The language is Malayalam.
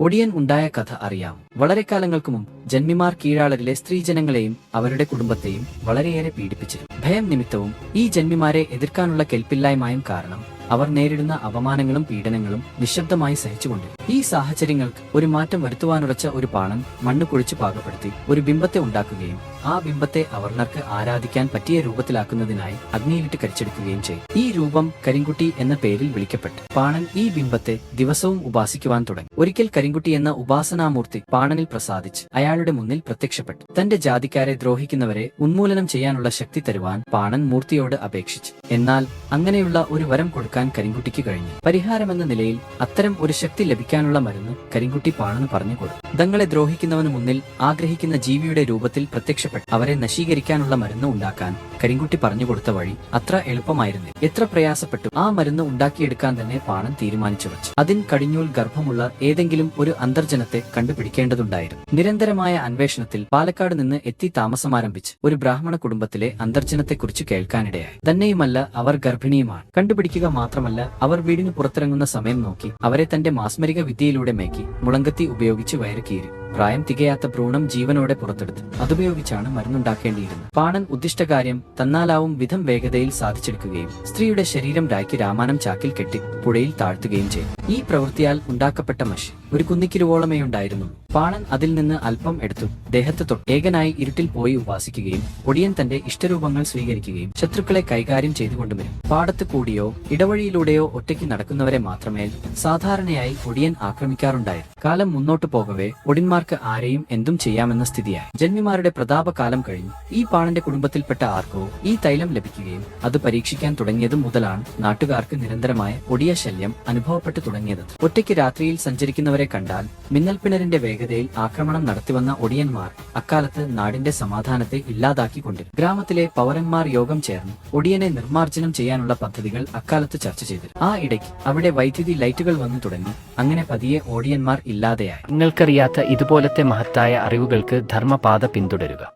ഒടിയൻ ഉണ്ടായ കഥ അറിയാം വളരെ കാലങ്ങൾക്ക് മുമ്പ് ജന്മിമാർ കീഴാളരിലെ സ്ത്രീജനങ്ങളെയും അവരുടെ കുടുംബത്തെയും വളരെയേറെ പീഡിപ്പിച്ചിരുന്നു. ഭയം നിമിത്തവും ഈ ജന്മിമാരെ എതിർക്കാനുള്ള കെൽപ്പില്ലായ്മയും കാരണം അവർ നേരിടുന്ന അപമാനങ്ങളും പീഡനങ്ങളും നിശബ്ദമായി സഹിച്ചുകൊണ്ട് ഈ സാഹചര്യങ്ങൾക്ക് ഒരു മാറ്റം വരുത്തുവാനുറച്ച ഒരു പാണൻ മണ്ണ് കുഴിച്ച് പാകപ്പെടുത്തി ഒരു ബിംബത്തെ ഉണ്ടാക്കുകയും ആ ബിംബത്തെ അവർണർക്ക് ആരാധിക്കാൻ പറ്റിയ രൂപത്തിലാക്കുന്നതിനായി അഗ്നിയിലിട്ട് കരിച്ചെടുക്കുകയും ചെയ്തു. ഈ രൂപം കരിങ്കുട്ടി എന്ന പേരിൽ വിളിക്കപ്പെട്ടു പാണൻ ഈ ബിംബത്തെ ദിവസവും ഉപാസിക്കുവാൻ തുടങ്ങി. ഒരിക്കൽ കരിങ്കുട്ടി എന്ന ഉപാസനാമൂർത്തി പാണനിൽ പ്രസാദിച്ച് അയാളുടെ മുന്നിൽ പ്രത്യക്ഷപ്പെട്ടു. തന്റെ ജാതിക്കാരെ ദ്രോഹിക്കുന്നവരെ ഉന്മൂലനം ചെയ്യാനുള്ള ശക്തി തരുവാൻ പാണൻ മൂർത്തിയോട് അപേക്ഷിച്ചു. എന്നാൽ അങ്ങനെയുള്ള ഒരു വരം കൊടുക്കാൻ കരിങ്കുട്ടിക്ക് കഴിഞ്ഞു. പരിഹാരമെന്ന നിലയിൽ അത്തരം ഒരു ശക്തി ലഭിക്കാനുള്ള മരുന്ന് കരിങ്കുട്ടി പാണെന്ന് പറഞ്ഞു കൊടുത്തു ദങ്ങളെ ദ്രോഹിക്കുന്നവന് മുന്നിൽ ആഗ്രഹിക്കുന്ന ജീവിയുടെ രൂപത്തിൽ പ്രത്യക്ഷപ്പെട്ടു അവരെ നശീകരിക്കാനുള്ള മരുന്ന് ഉണ്ടാക്കാൻ കരിങ്കുട്ടി പറഞ്ഞു കൊടുത്ത വഴി അത്ര എളുപ്പമായിരുന്നു എത്ര പ്രയാസപ്പെട്ടു ആ മരുന്ന് ഉണ്ടാക്കിയെടുക്കാൻ തന്നെ പാണം തീരുമാനിച്ചു വെച്ചു. അതിൻ കടിഞ്ഞൂൽ ഗർഭമുള്ള ഏതെങ്കിലും ഒരു അന്തർജനത്തെ കണ്ടുപിടിക്കേണ്ടതുണ്ടായിരുന്നു. നിരന്തരമായ അന്വേഷണത്തിൽ പാലക്കാട് നിന്ന് എത്തി താമസമാരംഭിച്ച് ഒരു ബ്രാഹ്മണ കുടുംബത്തിലെ അന്തർജനത്തെക്കുറിച്ച് കേൾക്കാനിടയായി. തന്നെയുമല്ല അവർ ഗർഭിണിയുമാണ്. കണ്ടുപിടിക്കുക മാത്രമല്ല അവർ വീടിന് പുറത്തിറങ്ങുന്ന സമയം നോക്കി അവരെ തന്റെ മാസ്മരിക വിദ്യയിലൂടെ മേക്കി മുളങ്കത്തി ഉപയോഗിച്ച് വയറ് കീറി പ്രായം തികയാത്ത ഭ്രൂണം ജീവനോടെ പുറത്തെടുത്ത്. അതുപയോഗിച്ചാണ് മരുന്നുണ്ടാക്കേണ്ടിയിരുന്നത്. പാണൻ ഉദ്ദിഷ്ടകാര്യം തന്നാലാവും വിധം വേഗതയിൽ സാധിച്ചെടുക്കുകയും സ്ത്രീയുടെ ശരീരം ഡാക്കി രാമാനം ചാക്കിൽ കെട്ടി പുഴയിൽ താഴ്ത്തുകയും ചെയ്തു. ഈ പ്രവൃത്തിയാൽ ഉണ്ടാക്കപ്പെട്ട മഷി. ഒരു കുന്നിക്കിരുവോളമേ ഉണ്ടായിരുന്നു. പാണൻ അതിൽ നിന്ന് അല്പം എടുത്തു. ദേഹത്ത് തൊട്ട് ഏകനായി ഇരുട്ടിൽ പോയി ഉപാസിക്കുകയും ഒടിയൻ തന്റെ ഇഷ്ടരൂപങ്ങൾ സ്വീകരിക്കുകയും ശത്രുക്കളെ കൈകാര്യം ചെയ്തുകൊണ്ടും വരും. പാടത്ത് കൂടിയോ ഇടവഴിയിലൂടെയോ ഒറ്റയ്ക്ക് നടക്കുന്നവരെ മാത്രമേ സാധാരണയായി ഒടിയൻ ആക്രമിക്കാറുണ്ടായിരുന്നു. കാലം മുന്നോട്ടു പോകവേ ഒടിന്മാർക്ക് ആരെയും എന്തും ചെയ്യാമെന്ന സ്ഥിതിയായി. ജന്മിമാരുടെ പ്രതാപകാലം കഴിഞ്ഞു. ഈ പാണന്റെ കുടുംബത്തിൽപ്പെട്ട ആർക്കോ ഈ തൈലം ലഭിക്കുകയും അത് പരീക്ഷിക്കാൻ തുടങ്ങിയതും മുതലാണ് നാട്ടുകാർക്ക് നിരന്തരമായ ഒടിയ ശല്യം അനുഭവപ്പെട്ടു തുടങ്ങിയത്. ഒറ്റയ്ക്ക് രാത്രിയിൽ സഞ്ചരിക്കുന്നവരെ കണ്ടാൽ മിന്നൽപ്പിണരിന്റെ വേഗതയിൽ ആക്രമണം നടത്തിവന്ന ഒടിയന്മാർ അക്കാലത്ത് നാടിന്റെ സമാധാനത്തെ ഇല്ലാതാക്കിക്കൊണ്ടിരുന്നു ഗ്രാമത്തിലെ പൗരന്മാർ യോഗം ചേർന്ന് ഒടിയനെ നിർമ്മാർജനം ചെയ്യാനുള്ള പദ്ധതികൾ അക്കാലത്ത് ചർച്ച ചെയ്തിരുന്നു. ആ ഇടയ്ക്ക് അവിടെ വൈദ്യുതി ലൈറ്റുകൾ വന്നു തുടങ്ങി. അങ്ങനെ പതിയെ ഓടിയന്മാർ ഇല്ലാതെയായി. നിങ്ങൾക്കറിയാത്ത ഇതുപോലത്തെ മഹത്തായ അറിവുകൾക്ക് ധർമ്മപാത പിന്തുടരുക.